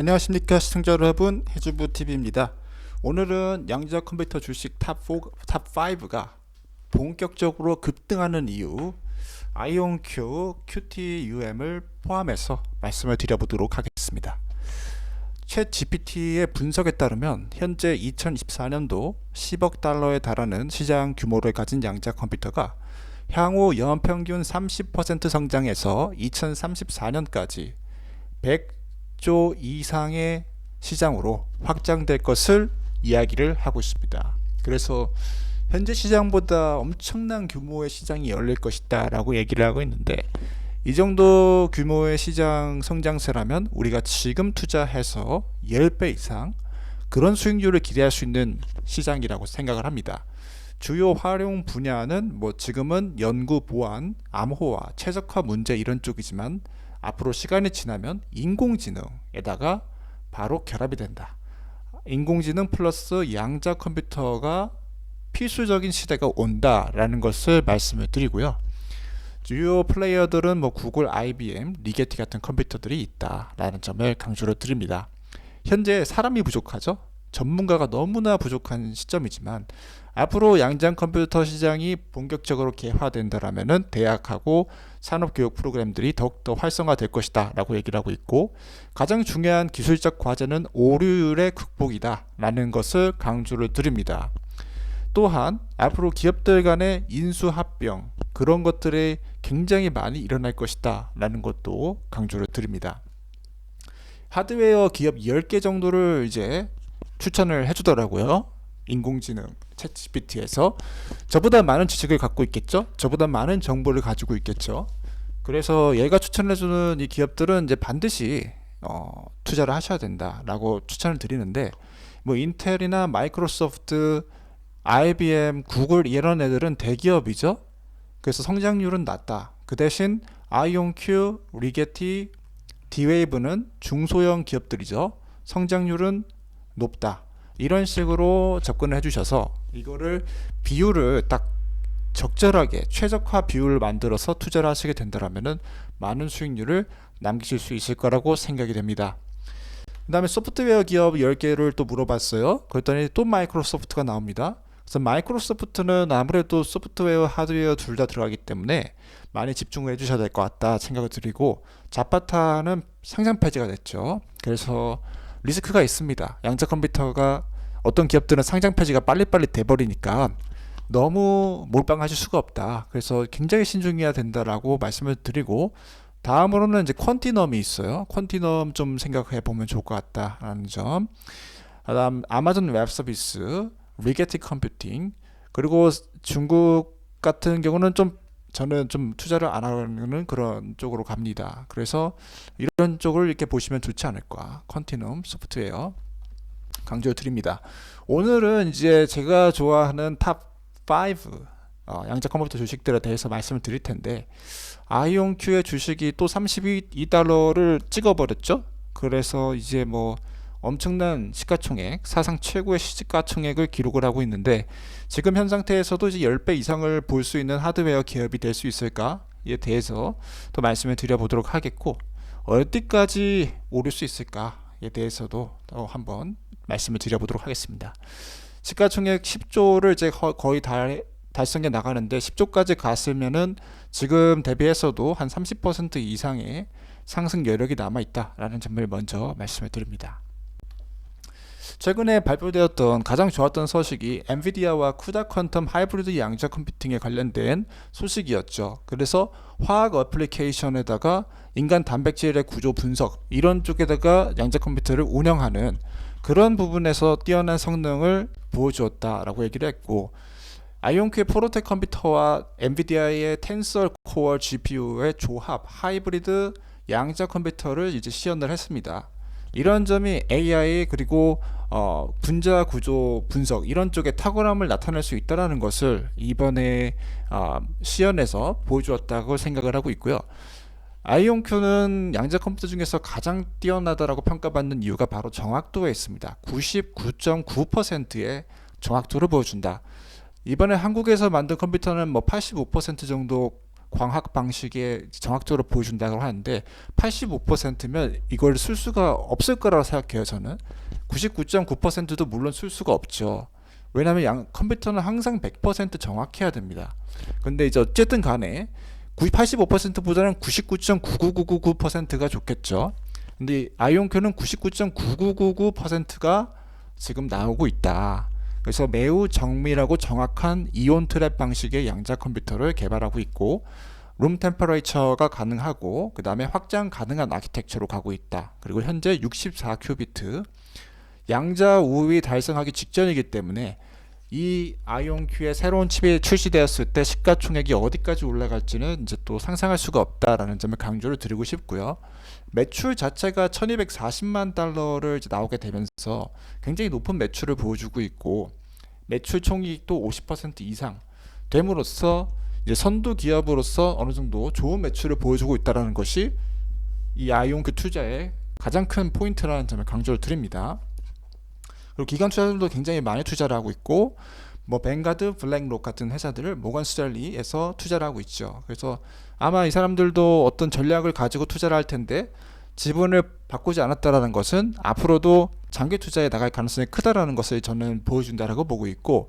안녕하십니까 시청자 여러분 해주부 TV입니다. 오늘은 양자 컴퓨터 주식 탑4 탑5가 본격적으로 급등하는 이유 아이온큐 QTUM을 포함해서 말씀을 드려보도록 하겠습니다. 챗 GPT의 분석에 따르면 현재 2024년도 10억 달러에 달하는 시장 규모를 가진 양자 컴퓨터가 향후 연평균 30% 성장해서 2034년까지 100 조 이상의 시장으로 확장될 것을 이야기를 하고 있습니다. 그래서 현재 시장보다 엄청난 규모의 시장이 열릴 것이다 라고 얘기를 하고 있는데 이 정도 규모의 시장 성장세라면 우리가 지금 투자해서 10배 이상 그런 수익률을 기대할 수 있는 시장이라고 생각을 합니다. 주요 활용 분야는 뭐 지금은 연구 보안, 암호화, 최적화 문제 이런 쪽이지만 앞으로 시간이 지나면 인공지능에다가 바로 결합이 된다. 인공지능 플러스 양자 컴퓨터가 필수적인 시대가 온다라는 것을 말씀을 드리고요. 주요 플레이어들은 뭐 구글, IBM, 리게티 같은 컴퓨터들이 있다라는 점을 강조를 드립니다. 현재 사람이 부족하죠. 전문가가 너무나 부족한 시점이지만 앞으로 양장 컴퓨터 시장이 본격적으로 개화된다라면은 대학하고 산업교육 프로그램들이 더욱더 활성화될 것이다 라고 얘기를 하고 있고 가장 중요한 기술적 과제는 오류율의 극복이다 라는 것을 강조를 드립니다. 또한 앞으로 기업들 간의 인수합병 그런 것들이 굉장히 많이 일어날 것이다 라는 것도 강조를 드립니다. 하드웨어 기업 10개 정도를 이제 추천을 해주더라고요. 인공지능 챗 GPT에서 저보다 많은 지식을 갖고 있겠죠. 저보다 많은 정보를 가지고 있겠죠. 그래서 얘가 추천해주는 이 기업들은 이제 반드시 어, 투자를 하셔야 된다라고 추천을 드리는데 뭐 인텔이나 마이크로소프트, IBM, 구글 이런 애들은 대기업이죠. 그래서 성장률은 낮다. 그 대신 아이온큐, 리게티, 디웨이브는 중소형 기업들이죠. 성장률은 높다. 이런 식으로 접근을 해주셔서 이거를 비율을 딱 적절하게 최적화 비율을 만들어서 투자를 하시게 된다면은 많은 수익률을 남기실 수 있을 거라고 생각이 됩니다. 그 다음에 소프트웨어 기업 10개를 또 물어봤어요. 그랬더니 또 마이크로소프트가 나옵니다. 그래서 마이크로소프트는 아무래도 소프트웨어, 하드웨어 둘 다 들어가기 때문에 많이 집중을 해주셔야 될 것 같다 생각을 드리고 자파타는 상장 폐지가 됐죠. 그래서 리스크가 있습니다. 양자 컴퓨터가 어떤 기업들은 상장 폐지가 빨리빨리 돼버리니까 너무 몰빵하실 수가 없다. 그래서 굉장히 신중해야 된다라고 말씀을 드리고 다음으로는 이제 퀀티넘이 있어요. 퀀티넘 좀 생각해 보면 좋을 것 같다라는 점. 그다음 아마존 웹 서비스, 리게티 컴퓨팅 그리고 중국 같은 경우는 좀 저는 좀 투자를 안 하는 그런 쪽으로 갑니다. 그래서 이런 쪽을 이렇게 보시면 좋지 않을까. 컨티넘 소프트웨어 강조 드립니다. 오늘은 이제 제가 좋아하는 탑5 어, 양자 컴퓨터 주식들에 대해서 말씀을 드릴 텐데 아이온큐의 주식이 또 32달러를 찍어버렸죠. 그래서 이제 뭐 엄청난 시가총액, 사상 최고의 시가총액을 기록을 하고 있는데 지금 현 상태에서도 이제 10배 이상을 볼 수 있는 하드웨어 기업이 될 수 있을까에 대해서 또 말씀을 드려보도록 하겠고 어디까지 오를 수 있을까에 대해서도 또 한번 말씀을 드려보도록 하겠습니다. 시가총액 10조를 이제 거의 달 달성해 나가는데 10조까지 갔으면은 지금 대비해서도 한 30% 이상의 상승 여력이 남아 있다라는 점을 먼저 말씀을 드립니다. 최근에 발표되었던 가장 좋았던 소식이 엔비디아와 쿠다 퀀텀 하이브리드 양자 컴퓨팅에 관련된 소식이었죠. 그래서 화학 어플리케이션에다가 인간 단백질의 구조 분석 이런 쪽에다가 양자 컴퓨터를 운영하는 그런 부분에서 뛰어난 성능을 보여주었다라고 얘기를 했고 아이온큐의 프로텍 컴퓨터와 엔비디아의 텐서 코어 GPU의 조합 하이브리드 양자 컴퓨터를 이제 시연을 했습니다. 이런 점이 AI 그리고 어, 분자 구조 분석 이런 쪽에 탁월함을 나타낼 수 있다라는 것을 이번에 어, 시연에서 보여주었다고 생각을 하고 있고요. 아이온큐는 양자 컴퓨터 중에서 가장 뛰어나다라고 평가받는 이유가 바로 정확도에 있습니다. 99.9%의 정확도를 보여준다. 이번에 한국에서 만든 컴퓨터는 뭐 85% 정도 광학 방식에 정확적으로 보여준다고 하는데 85%면 이걸 쓸 수가 없을 거라고 생각해요 저는. 99.9%도 물론 쓸 수가 없죠. 왜냐하면 양, 컴퓨터는 항상 100% 정확해야 됩니다. 근데 이제 어쨌든 간에 85%보다는 99.99999%가 좋겠죠. 근데 아이온큐는 99.9999%가 지금 나오고 있다 그래서 매우 정밀하고 정확한 이온 트랩 방식의 양자 컴퓨터를 개발하고 있고 룸 템퍼레이처가 가능하고 그 다음에 확장 가능한 아키텍처로 가고 있다. 그리고 현재 64 큐비트 양자 우위 달성하기 직전이기 때문에 이 아이온큐의 새로운 칩이 출시되었을 때 시가총액이 어디까지 올라갈지는 이제 또 상상할 수가 없다라는 점을 강조를 드리고 싶고요. 매출 자체가 1240만 달러를 나오게 되면서 굉장히 높은 매출을 보여주고 있고 매출 총이익도 50% 이상 됨으로써 이제 선두 기업으로서 어느 정도 좋은 매출을 보여주고 있다는 것이 이 아이온큐 투자의 가장 큰 포인트라는 점을 강조를 드립니다. 그리고 기관 투자들도 굉장히 많이 투자를 하고 있고 뭐 뱅가드, 블랙록 같은 회사들을 모건 스탠리에서 투자를 하고 있죠. 그래서 아마 이 사람들도 어떤 전략을 가지고 투자를 할 텐데 지분을 바꾸지 않았다라는 것은 앞으로도 장기 투자에 나갈 가능성이 크다라는 것을 저는 보여준다라고 보고 있고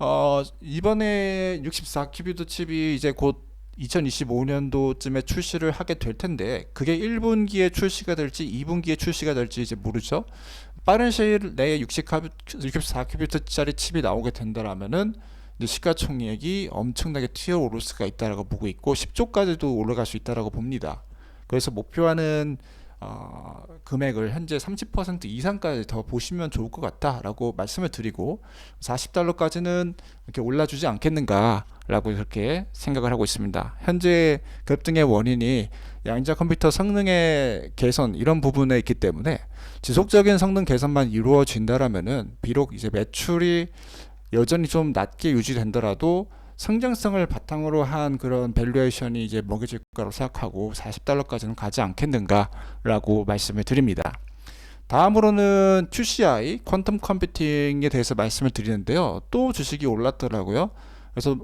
어, 이번에 64 큐비드 칩이 이제 곧 2025년도쯤에 출시를 하게 될 텐데 그게 1분기에 출시가 될지 2분기에 출시가 될지 이제 모르죠. 빠른 시일 내에 64큐비트짜리 칩이 나오게 된다라면은 시가총액이 엄청나게 튀어오를 수가 있다라고 보고 있고 10조까지도 올라갈 수 있다라고 봅니다. 그래서 목표하는 어, 금액을 현재 30% 이상까지 더 보시면 좋을 것 같다라고 말씀을 드리고 40달러까지는 이렇게 올라주지 않겠는가라고 그렇게 생각을 하고 있습니다. 현재 급등의 원인이 양자 컴퓨터 성능의 개선 이런 부분에 있기 때문에 지속적인 성능 개선만 이루어진다라면은 비록 이제 매출이 여전히 좀 낮게 유지된더라도 성장성을 바탕으로 한 그런 밸류에이션이 이제 먹여질 거라고 생각하고 40달러까지는 가지 않겠는가라고 말씀을 드립니다. 다음으로는 QCI 퀀텀 컴퓨팅에 대해서 말씀을 드리는데요. 또 주식이 올랐더라고요. 그래서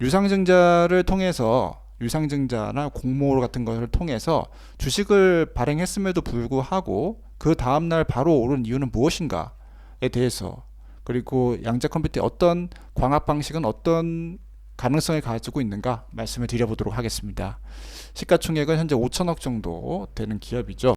유상증자를 통해서 유상증자나 공모 같은 것을 통해서 주식을 발행했음에도 불구하고 그 다음날 바로 오른 이유는 무엇인가에 대해서 그리고 양자 컴퓨터의 어떤 광합 방식은 어떤 가능성을 가지고 있는가 말씀을 드려보도록 하겠습니다. 시가총액은 현재 5천억 정도 되는 기업이죠.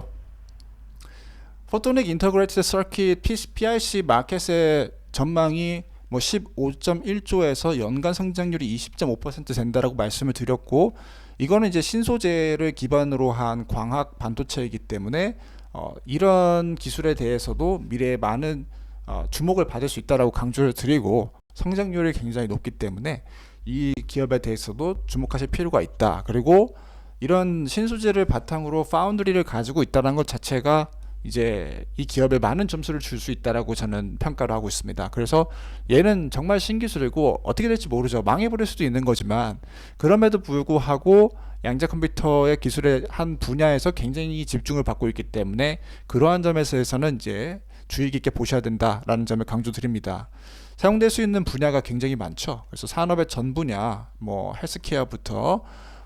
포토닉 인터그레이티드 서킷 PRC 마켓의 전망이 뭐 15.1조에서 연간 성장률이 20.5% 된다라고 말씀을 드렸고 이거는 이제 신소재를 기반으로 한 광학 반도체이기 때문에 어, 이런 기술에 대해서도 미래에 많은 어, 주목을 받을 수 있다라고 강조를 드리고 성장률이 굉장히 높기 때문에 이 기업에 대해서도 주목하실 필요가 있다. 그리고 이런 신소재를 바탕으로 파운드리를 가지고 있다는 것 자체가 이제 이 기업에 많은 점수를 줄 수 있다라고 저는 평가를 하고 있습니다. 그래서 얘는 정말 신기술이고 어떻게 될지 모르죠. 망해버릴 수도 있는 거지만 그럼에도 불구하고 양자 컴퓨터의 기술의 한 분야에서 굉장히 집중을 받고 있기 때문에 그러한 점에서는 이제 주의 깊게 보셔야 된다라는 점을 강조드립니다. 사용될 수 있는 분야가 굉장히 많죠. 그래서 산업의 전 분야, 뭐 헬스케어부터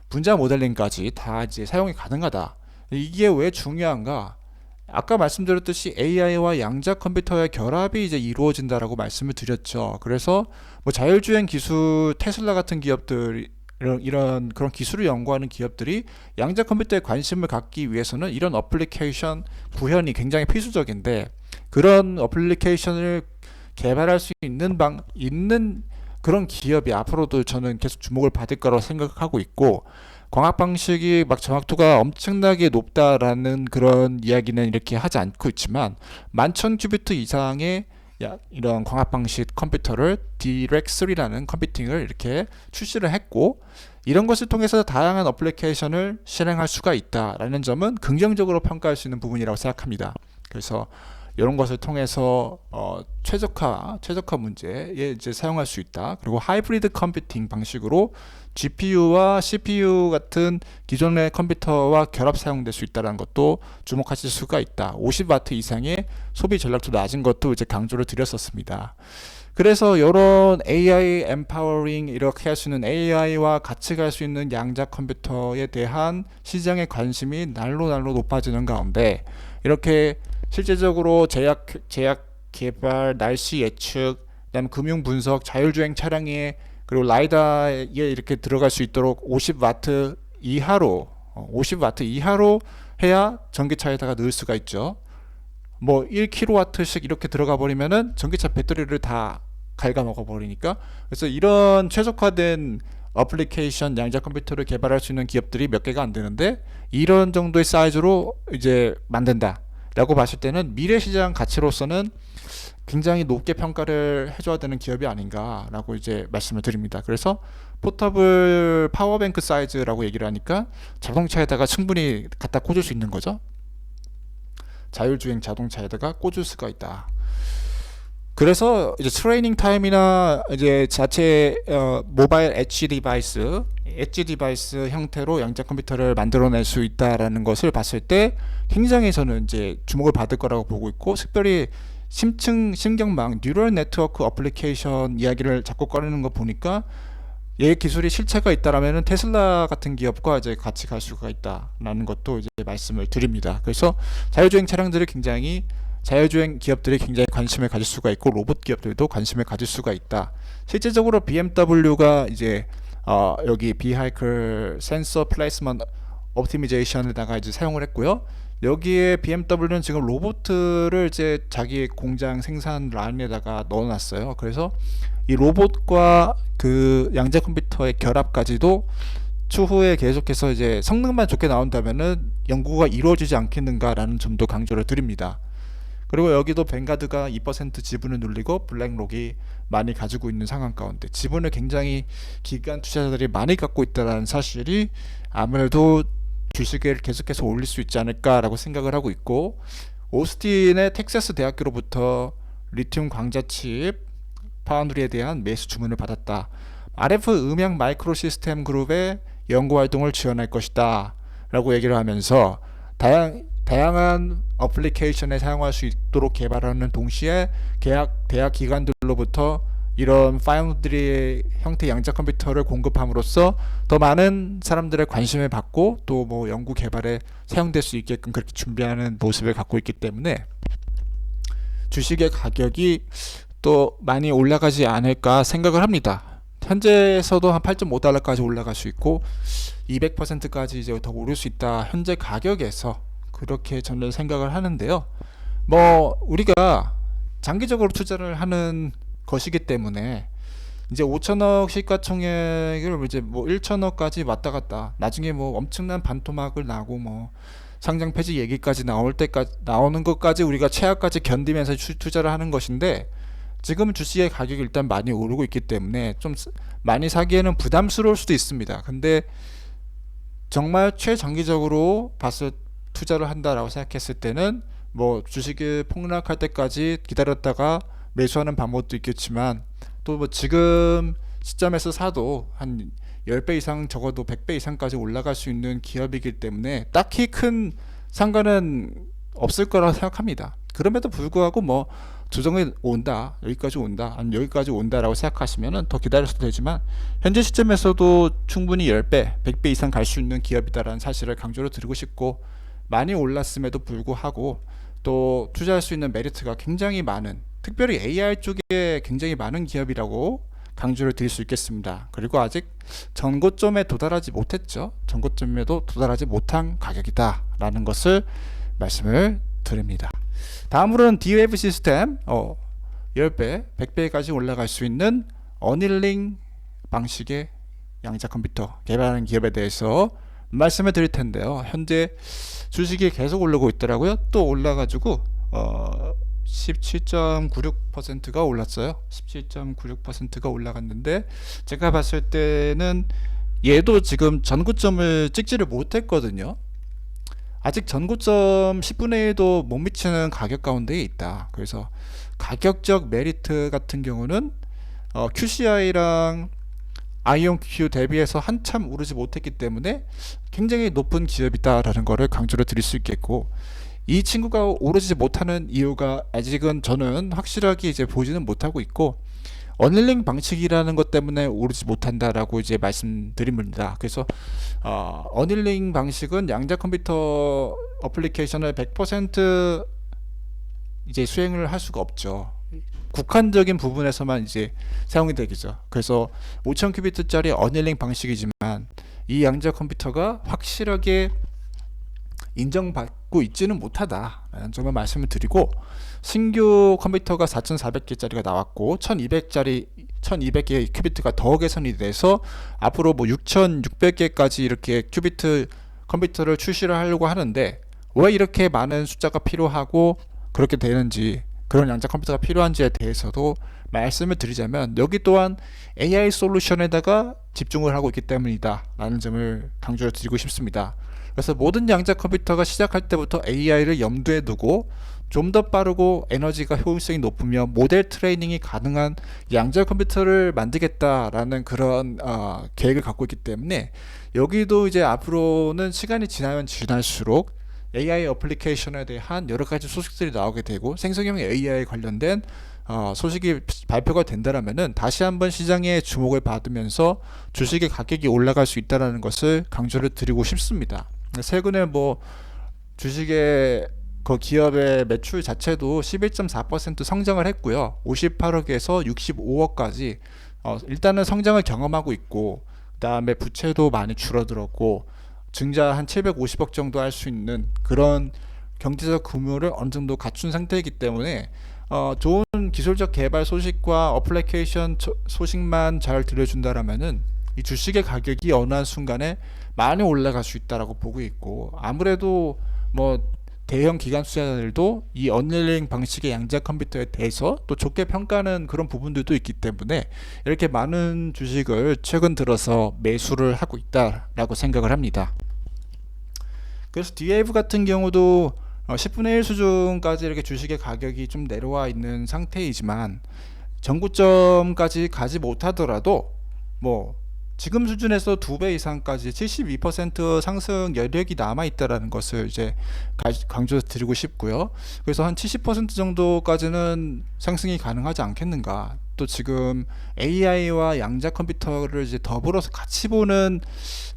분자 모델링까지 다 이제 사용이 가능하다. 이게 왜 중요한가? 아까 말씀드렸듯이 AI와 양자 컴퓨터의 결합이 이제 이루어진다라고 말씀을 드렸죠. 그래서 뭐 자율주행 기술 테슬라 같은 기업들 이런, 이런 그런 기술을 연구하는 기업들이 양자 컴퓨터에 관심을 갖기 위해서는 이런 어플리케이션 구현이 굉장히 필수적인데 그런 어플리케이션을 개발할 수 있는 방 있는 그런 기업이 앞으로도 저는 계속 주목을 받을 거라고 생각하고 있고 광학 방식이 막 정확도가 엄청나게 높다라는 그런 이야기는 이렇게 하지 않고 있지만 만천 큐비트 이상의 이런 광학 방식 컴퓨터를 디렉3라는 컴퓨팅을 이렇게 출시를 했고 이런 것을 통해서 다양한 어플리케이션을 실행할 수가 있다라는 점은 긍정적으로 평가할 수 있는 부분이라고 생각합니다. 그래서 이런 것을 통해서 어, 최적화 최적화 문제에 이제 사용할 수 있다. 그리고 하이브리드 컴퓨팅 방식으로 GPU와 CPU 같은 기존의 컴퓨터와 결합 사용될 수 있다는 것도 주목하실 수가 있다. 50W 이상의 소비 전략도 낮은 것도 이제 강조를 드렸었습니다. 그래서 이런 AI empowering 이렇게 할 수 있는 AI와 같이 갈 수 있는 양자 컴퓨터에 대한 시장의 관심이 날로 날로 높아지는 가운데 이렇게 실제적으로 제약 제약 개발, 날씨 예측, 그다음 금융 분석, 자율주행 차량에 그리고 라이다에 이렇게 들어갈 수 있도록 50와트 이하로 어, 50와트 이하로 해야 전기차에다가 넣을 수가 있죠. 뭐 1kW씩 이렇게 들어가 버리면은 전기차 배터리를 다 갉아먹어 버리니까 그래서 이런 최적화된 어플리케이션 양자 컴퓨터를 개발할 수 있는 기업들이 몇 개가 안 되는데 이런 정도의 사이즈로 이제 만든다 라고 봤을 때는 미래 시장 가치로서는 굉장히 높게 평가를 해줘야 되는 기업이 아닌가라고 이제 말씀을 드립니다. 그래서 포터블 파워뱅크 사이즈라고 얘기를 하니까 자동차에다가 충분히 갖다 꽂을 수 있는 거죠. 자율주행 자동차에다가 꽂을 수가 있다. 그래서 이제 트레이닝 타임이나 이제 자체 어, 모바일 엣지 디바이스, 엣지 디바이스 형태로 양자 컴퓨터를 만들어낼 수 있다라는 것을 봤을 때 굉장히 저는 이제 주목을 받을 거라고 보고 있고 특별히 심층 신경망 뉴럴 네트워크 어플리케이션 이야기를 자꾸 꺼내는 거 보니까 얘 기술이 실체가 있다라면은 테슬라 같은 기업과 이제 같이 갈 수가 있다라는 것도 이제 말씀을 드립니다. 그래서 자율주행 차량들이 굉장히 자율주행 기업들이 굉장히 관심을 가질 수가 있고 로봇 기업들도 관심을 가질 수가 있다. 실제적으로 BMW가 이제 어, 여기 비하이클 센서 플레이스먼트 옵티미제이션에다가 이제 사용을 했고요. 여기에 BMW는 지금 로봇을 이제 자기 공장 생산 라인에다가 넣어놨어요. 그래서 이 로봇과 그 양자 컴퓨터의 결합까지도 추후에 계속해서 이제 성능만 좋게 나온다면은 연구가 이루어지지 않겠는가라는 점도 강조를 드립니다. 그리고 여기도 뱅가드가 2% 지분을 눌리고 블랙록이 많이 가지고 있는 상황 가운데 지분을 굉장히 기관 투자자들이 많이 갖고 있다는 사실이 아무래도 주식을 계속해서 올릴 수 있지 않을까라고 생각을 하고 있고 오스틴의 텍사스 대학교로부터 리튬 광자 칩 파운드리에 대한 매수 주문을 받았다. RF 음향 마이크로 시스템 그룹의 연구 활동을 지원할 것이다. 라고 얘기를 하면서 다양, 다양한 어플리케이션에 사용할 수 있도록 개발하는 동시에 계약, 대학 기관들로부터 이런 파운드리 형태 양자 컴퓨터를 공급함으로써 더 많은 사람들의 관심을 받고 또 뭐 연구 개발에 사용될 수 있게끔 그렇게 준비하는 모습을 갖고 있기 때문에 주식의 가격이 또 많이 올라가지 않을까 생각을 합니다. 현재에서도 한 8.5달러까지 올라갈 수 있고 200%까지 이제 더 오를 수 있다. 현재 가격에서 그렇게 저는 생각을 하는데요. 뭐 우리가 장기적으로 투자를 하는 것이기 때문에 이제 5천억 시가총액을 이제 뭐 1천억까지 왔다 갔다 나중에 뭐 엄청난 반토막을 나고 뭐 상장 폐지 얘기까지 나올 때까지 나오는 것까지 우리가 최악까지 견디면서 투자를 하는 것인데 지금 주식의 가격이 일단 많이 오르고 있기 때문에 좀 많이 사기에는 부담스러울 수도 있습니다. 근데 정말 최장기적으로 봤을 투자를 한다라고 생각했을 때는 뭐 주식이 폭락할 때까지 기다렸다가 매수하는 방법도 있겠지만 또 뭐 지금 시점에서 사도 한 10배 이상 적어도 100배 이상까지 올라갈 수 있는 기업이기 때문에 딱히 큰 상관은 없을 거라고 생각합니다. 그럼에도 불구하고 뭐 조정이 온다 여기까지 온다 아니 여기까지 온다라고 생각하시면은 더 기다려도 되지만 현재 시점에서도 충분히 10배 100배 이상 갈 수 있는 기업이다라는 사실을 강조를 드리고 싶고 많이 올랐음에도 불구하고 또 투자할 수 있는 메리트가 굉장히 많은 특별히 AI 쪽에 굉장히 많은 기업이라고 강조를 드릴 수 있겠습니다. 그리고 아직 전고점에 도달하지 못했죠. 전고점에도 도달하지 못한 가격이다라는 것을 말씀을 드립니다. 다음으로는 D-Wave 시스템 어, 10배, 100배까지 올라갈 수 있는 어닐링 방식의 양자 컴퓨터 개발하는 기업에 대해서 말씀을 드릴 텐데요. 현재 주식이 계속 오르고 있더라고요. 또 올라가지고 어, 17.96%가 올랐어요. 17.96%가 올라갔는데 제가 봤을 때는 얘도 지금 전고점을 찍지를 못했거든요. 아직 전고점 10분의 1도 못 미치는 가격 가운데에 있다. 그래서 가격적 메리트 같은 경우는 어, QCI랑 아이온Q 대비해서 한참 오르지 못했기 때문에 굉장히 높은 기업이다라는 것을 강조를 드릴 수 있겠고 이 친구가 오르지 못하는 이유가 아직은 저는 확실하게 이제 보지는 못하고 있고 어닐링 방식이라는 것 때문에 오르지 못한다라고 이제 말씀드립니다. 그래서 어, 어닐링 방식은 양자 컴퓨터 어플리케이션을 100% 이제 수행을 할 수가 없죠. 국한적인 부분에서만 이제 사용이 되겠죠. 그래서 5000 큐비트짜리 어닐링 방식이지만 이 양자 컴퓨터가 확실하게 인정받고 있지는 못하다라는 점을 말씀을 드리고 신규 컴퓨터가 4,400개짜리가 나왔고 1,200짜리 1,200개의 큐비트가 더 개선이 돼서 앞으로 뭐 6,600개까지 이렇게 큐비트 컴퓨터를 출시를 하려고 하는데 왜 이렇게 많은 숫자가 필요하고 그렇게 되는지 그런 양자 컴퓨터가 필요한지에 대해서도 말씀을 드리자면 여기 또한 AI 솔루션에다가 집중을 하고 있기 때문이다 라는 점을 강조를 드리고 싶습니다. 그래서 모든 양자 컴퓨터가 시작할 때부터 AI를 염두에 두고 좀 더 빠르고 에너지가 효율성이 높으며 모델 트레이닝이 가능한 양자 컴퓨터를 만들겠다라는 그런 어, 계획을 갖고 있기 때문에 여기도 이제 앞으로는 시간이 지나면 지날수록 AI 어플리케이션에 대한 여러 가지 소식들이 나오게 되고 생성형 AI 관련된 어, 소식이 발표가 된다라면은 다시 한번 시장의 주목을 받으면서 주식의 가격이 올라갈 수 있다라는 것을 강조를 드리고 싶습니다. 최근에 뭐 주식의 그 기업의 매출 자체도 11.4% 성장을 했고요. 58억에서 65억까지 어, 일단은 성장을 경험하고 있고 그다음에 부채도 많이 줄어들었고 증자 한 750억 정도 할 수 있는 그런 경제적 규모를 어느 정도 갖춘 상태이기 때문에 어, 좋은 기술적 개발 소식과 어플리케이션 소식만 잘 들려준다라면은 이 주식의 가격이 어느 한 순간에 많이 올라갈 수 있다라고 보고 있고 아무래도 뭐 대형 기관 투자자들도 이 언릴링 방식의 양자 컴퓨터에 대해서 또 좋게 평가하는 그런 부분들도 있기 때문에 이렇게 많은 주식을 최근 들어서 매수를 하고 있다라고 생각을 합니다. 그래서 DAV 같은 경우도 10분의 어, 1 수준까지 이렇게 주식의 가격이 좀 내려와 있는 상태이지만 전구점까지 가지 못하더라도 뭐 지금 수준에서 두 배 이상까지 72% 상승 여력이 남아 있다라는 것을 이제 강조 드리고 싶고요. 그래서 한 70% 정도까지는 상승이 가능하지 않겠는가. 또 지금 AI와 양자 컴퓨터를 이제 더불어서 같이 보는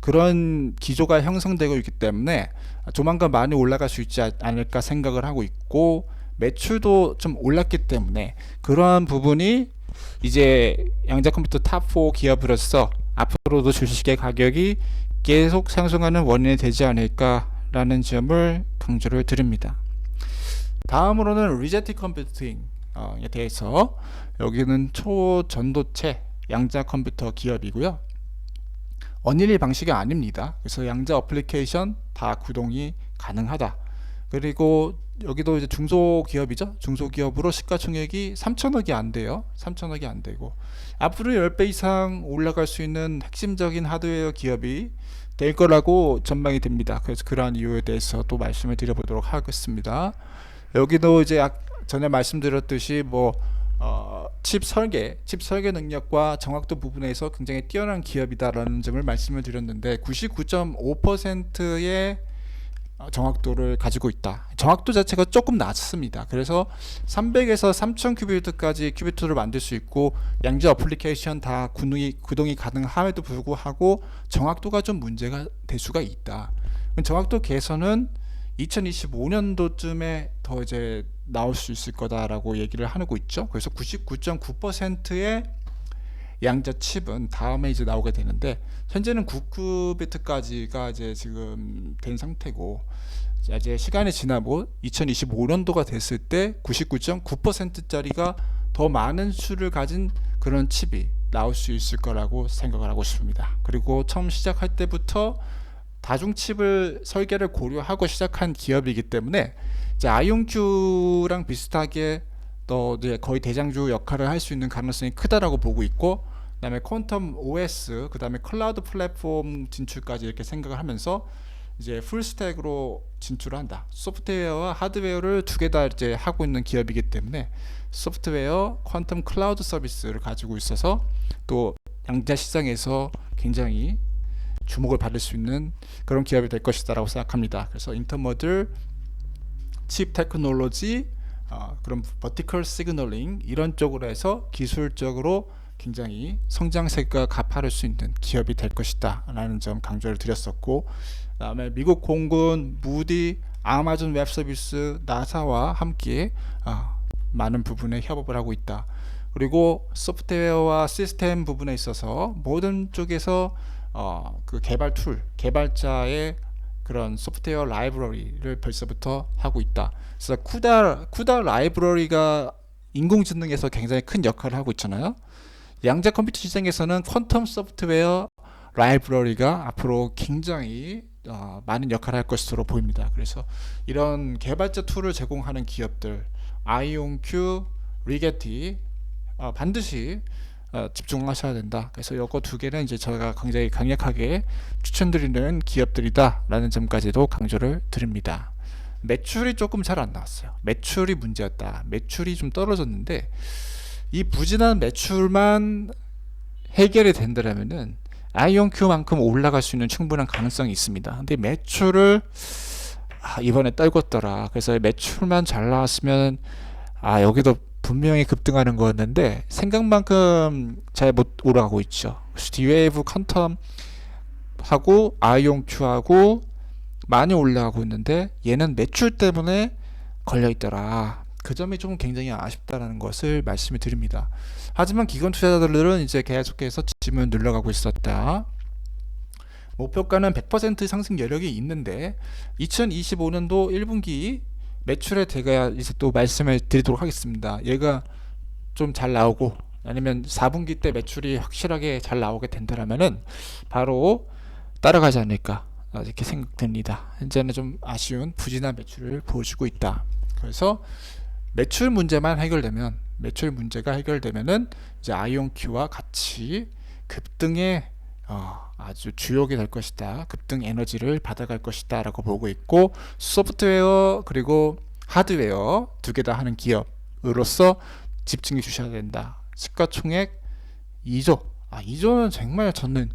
그런 기조가 형성되고 있기 때문에 조만간 많이 올라갈 수 있지 않을까 생각을 하고 있고 매출도 좀 올랐기 때문에 그러한 부분이 이제 양자 컴퓨터 탑4 기업으로서 앞으로도 주식의 가격이 계속 상승하는 원인이 되지 않을까라는 점을 강조를 드립니다. 다음으로는 리제티 컴퓨팅에 대해서 여기는 초전도체 양자 컴퓨터 기업이고요. 언일리 방식이 아닙니다. 그래서 양자 어플리케이션 다 구동이 가능하다. 그리고 여기도 이제 중소기업이죠. 중소기업으로 시가총액이 3천억이 안 돼요. 3천억이 안 되고 앞으로 10배 이상 올라갈 수 있는 핵심적인 하드웨어 기업이 될 거라고 전망이 됩니다. 그래서 그러한 이유에 대해서 또 말씀을 드려보도록 하겠습니다. 여기도 이제 전에 말씀드렸듯이 뭐 어, 칩 설계, 칩 설계 능력과 정확도 부분에서 굉장히 뛰어난 기업이다라는 점을 말씀을 드렸는데 99.5%의 어, 정확도를 가지고 있다. 정확도 자체가 조금 낮습니다. 그래서 300에서 3000 큐비트까지 큐비트를 만들 수 있고 양자 어플리케이션 다 구동이, 구동이 가능함에도 불구하고 정확도가 좀 문제가 될 수가 있다. 정확도 개선은 2025년도쯤에 더 이제 나올 수 있을 거다라고 얘기를 하고 있죠. 그래서 99.9%의 양자 칩은 다음에 이제 나오게 되는데 현재는 9비트까지가 이제 지금 된 상태고 이제 시간이 지나고 2025년도가 됐을 때 99.9%짜리가 더 많은 수를 가진 그런 칩이 나올 수 있을 거라고 생각을 하고 싶습니다. 그리고 처음 시작할 때부터 다중 칩을 설계를 고려하고 시작한 기업이기 때문에 이제 아이온큐랑 비슷하게 또 이제 거의 대장주 역할을 할 수 있는 가능성이 크다라고 보고 있고 그다음에 퀀텀 OS 그다음에 클라우드 플랫폼 진출까지 이렇게 생각을 하면서 이제 풀스택으로 진출한다. 소프트웨어와 하드웨어를 두 개 다 이제 하고 있는 기업이기 때문에 소프트웨어 퀀텀 클라우드 서비스를 가지고 있어서 또 양자 시장에서 굉장히 주목을 받을 수 있는 그런 기업이 될 것이다라고 생각합니다. 그래서 인터모들, 칩 테크놀로지, 어, 그런 버티컬 시그널링 이런 쪽으로 해서 기술적으로 굉장히 성장세가 가파를 수 있는 기업이 될 것이다 라는 점 강조를 드렸었고 그다음에 미국 공군, 무디, 아마존 웹 서비스, 나사와 함께 아, 많은 부분에 협업을 하고 있다. 그리고 소프트웨어와 시스템 부분에 있어서 모든 쪽에서 어, 그 개발 툴, 개발자의 그런 소프트웨어 라이브러리를 벌써부터 하고 있다. 그래서 쿠다 쿠다 라이브러리가 인공지능에서 굉장히 큰 역할을 하고 있잖아요. 양자 컴퓨터 시장에서는 퀀텀 소프트웨어 라이브러리가 앞으로 굉장히 어, 많은 역할을 할 것으로 보입니다. 그래서 이런 개발자 툴을 제공하는 기업들 아이온큐, 리게티 어, 반드시 어, 집중하셔야 된다. 그래서 이거 두 개는 이제 저희가 굉장히 강력하게 추천드리는 기업들이다라는 점까지도 강조를 드립니다. 매출이 조금 잘 안 나왔어요. 매출이 문제였다. 매출이 좀 떨어졌는데 이 부진한 매출만 해결이 된다면은 아이온큐만큼 올라갈 수 있는 충분한 가능성이 있습니다. 근데 매출을 아, 이번에 떨궜더라. 그래서 매출만 잘 나왔으면 아 여기도 분명히 급등하는 거였는데 생각만큼 잘 못 올라가고 있죠. 디웨이브 컨텀 하고 아이온큐하고 많이 올라가고 있는데 얘는 매출 때문에 걸려 있더라. 그 점이 좀 굉장히 아쉽다라는 것을 말씀을 드립니다. 하지만 기관 투자자들은 이제 계속해서 지금은 늘러가고 있었다. 목표가는 100% 상승 여력이 있는데 2025년도 1분기 매출에 제가 이제 또 말씀을 드리도록 하겠습니다. 얘가 좀 잘 나오고 아니면 4분기 때 매출이 확실하게 잘 나오게 된다면은 바로 따라가지 않을까 이렇게 생각됩니다. 현재는 좀 아쉬운 부진한 매출을 보여주고 있다. 그래서 매출 문제만 해결되면 매출 문제가 해결되면은 이제 아이온큐와 같이 급등의 어, 아주 주역이 될 것이다. 급등 에너지를 받아갈 것이다 라고 보고 있고 소프트웨어 그리고 하드웨어 두 개 다 하는 기업으로서 집중해 주셔야 된다. 시가총액 2조. 아 2조는 정말 저는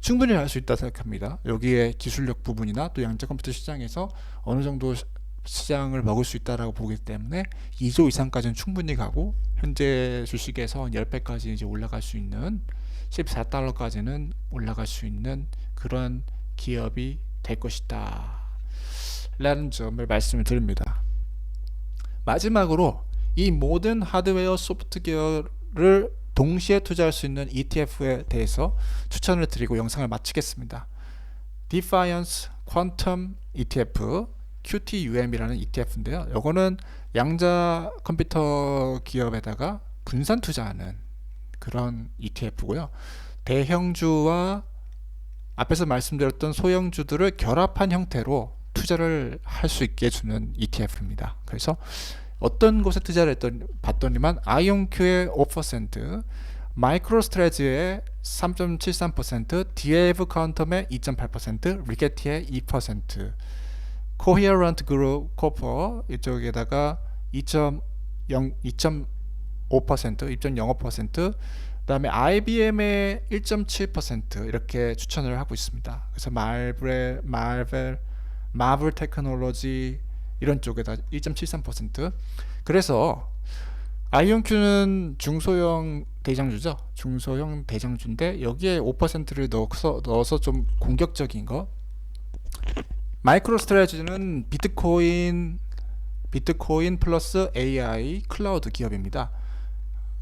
충분히 할 수 있다 생각합니다. 여기에 기술력 부분이나 또 양자 컴퓨터 시장에서 어느 정도 시장을 먹을 수 있다라고 보기 때문에 2조 이상까지는 충분히 가고 현재 주식에서 10배까지 이제 올라갈 수 있는 14달러까지는 올라갈 수 있는 그런 기업이 될 것이다. 라는 점을 말씀을 드립니다. 마지막으로 이 모든 하드웨어 소프트웨어를 동시에 투자할 수 있는 ETF에 대해서 추천을 드리고 영상을 마치겠습니다. Defiance Quantum ETF QTUM이라는 ETF인데요. 이거는 양자 컴퓨터 기업에다가 분산 투자하는 그런 ETF고요. 대형주와 앞에서 말씀드렸던 소형주들을 결합한 형태로 투자를 할 수 있게 해주는 ETF입니다. 그래서 어떤 곳에 투자를 했던 봤더니만 아이온큐의 5%, 마이크로 스트레지의 3.73%, 디에브 카운텀의 2.8%, 리게티의 2%, 코히어런트 그룹 코퍼 이쪽에다가 2.0 2.5% 2.05% 그다음에 IBM의 1.7% 이렇게 추천을 하고 있습니다. 그래서 말벨 말벨 마블 테크놀로지 이런 쪽에다 1.73% 그래서 아이온큐는 중소형 대장주죠. 중소형 대장주인데 여기에 5%를 넣어서 넣어서 좀 공격적인 거 마이크로 스트레지는 비트코인 비트코인 플러스 AI 클라우드 기업입니다.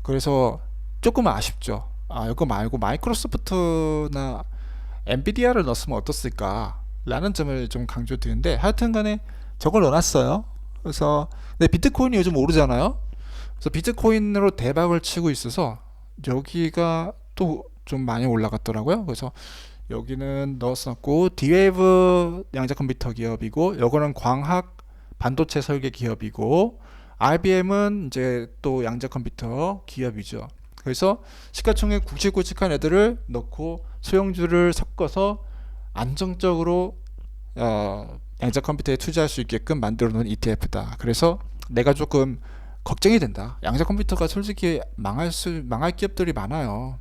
그래서 조금 아쉽죠. 아, 이거 말고 마이크로소프트나 엔비디아를 넣었으면 어떻을까? 라는 점을 좀 강조드리는데 하여튼 간에 저걸 넣어놨어요. 그래서 근데 비트코인이 요즘 오르잖아요. 그래서 비트코인으로 대박을 치고 있어서 여기가 또 좀 많이 올라갔더라고요. 그래서 여기는 넣었었고 디웨이브 양자 컴퓨터 기업이고 요거는 광학 반도체 설계 기업이고 IBM은 이제 또 양자 컴퓨터 기업이죠. 그래서 시가총액 굵직굵직한 애들을 넣고 소형주를 섞어서 안정적으로 어, 양자 컴퓨터에 투자할 수 있게끔 만들어 놓은 ETF다. 그래서 내가 조금 걱정이 된다. 양자 컴퓨터가 솔직히 망할 수 망할 기업들이 많아요.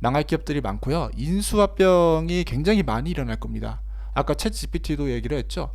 망할 기업들이 많고요. 인수합병이 굉장히 많이 일어날 겁니다. 아까 챗 GPT도 얘기를 했죠.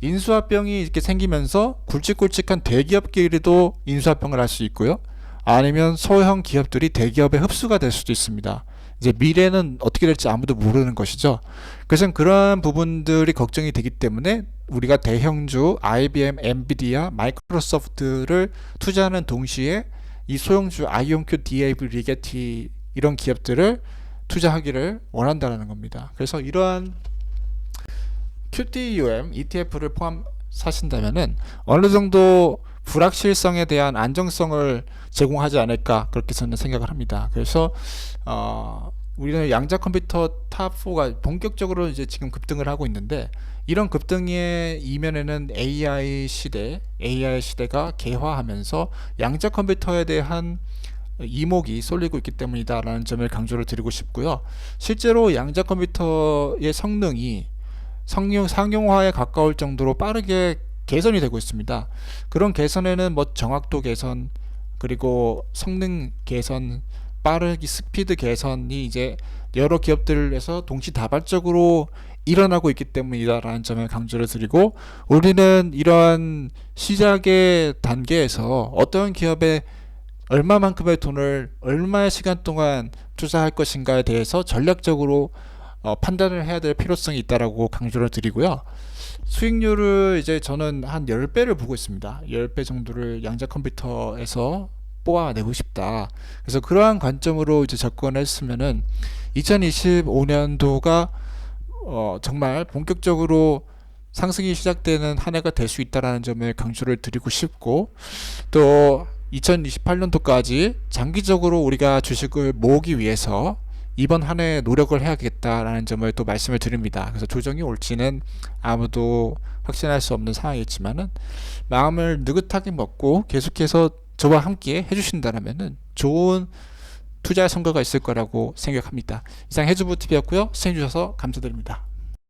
인수합병이 이렇게 생기면서 굵직굵직한 대기업끼리도 인수합병을 할 수 있고요. 아니면 소형 기업들이 대기업에 흡수가 될 수도 있습니다. 이제 미래는 어떻게 될지 아무도 모르는 것이죠. 그래서 그런 부분들이 걱정이 되기 때문에 우리가 대형주 IBM, 엔비디아, 마이크로소프트를 투자하는 동시에 이 소형주 아이온큐, DAV, 리게티 이런 기업들을 투자하기를 원한다는 겁니다. 그래서 이러한 QTUM ETF를 포함 사신다면은 어느 정도 불확실성에 대한 안정성을 제공하지 않을까 그렇게 저는 생각을 합니다. 그래서 어, 우리는 양자 컴퓨터 탑4가 본격적으로 이제 지금 급등을 하고 있는데 이런 급등의 이면에는 AI 시대, AI 시대가 개화하면서 양자 컴퓨터에 대한 이목이 쏠리고 있기 때문이다라는 점을 강조를 드리고 싶고요. 실제로 양자 컴퓨터의 성능이 성용 상용화에 가까울 정도로 빠르게 개선이 되고 있습니다. 그런 개선에는 뭐 정확도 개선 그리고 성능 개선 빠르기 스피드 개선이 이제 여러 기업들에서 동시다발적으로 일어나고 있기 때문이다라는 점을 강조를 드리고 우리는 이러한 시작의 단계에서 어떤 기업에 얼마만큼의 돈을 얼마의 시간 동안 투자할 것인가에 대해서 전략적으로 어, 판단을 해야 될 필요성이 있다라고 강조를 드리고요. 수익률을 이제 저는 한 10배를 보고 있습니다. 10배 정도를 양자 컴퓨터에서 뽑아내고 싶다. 그래서 그러한 관점으로 이제 접근했으면은 2025년도가 어, 정말 본격적으로 상승이 시작되는 한 해가 될 수 있다라는 점을 강조를 드리고 싶고 또 2028년도까지 장기적으로 우리가 주식을 모으기 위해서 이번 한 해 노력을 해야겠다라는 점을 또 말씀을 드립니다. 그래서 조정이 올지는 아무도 확신할 수 없는 상황이지만은 마음을 느긋하게 먹고 계속해서 저와 함께 해주신다라면은 좋은 투자 성과가 있을 거라고 생각합니다. 이상 해주부 TV였고요. 시청해주셔서 감사드립니다.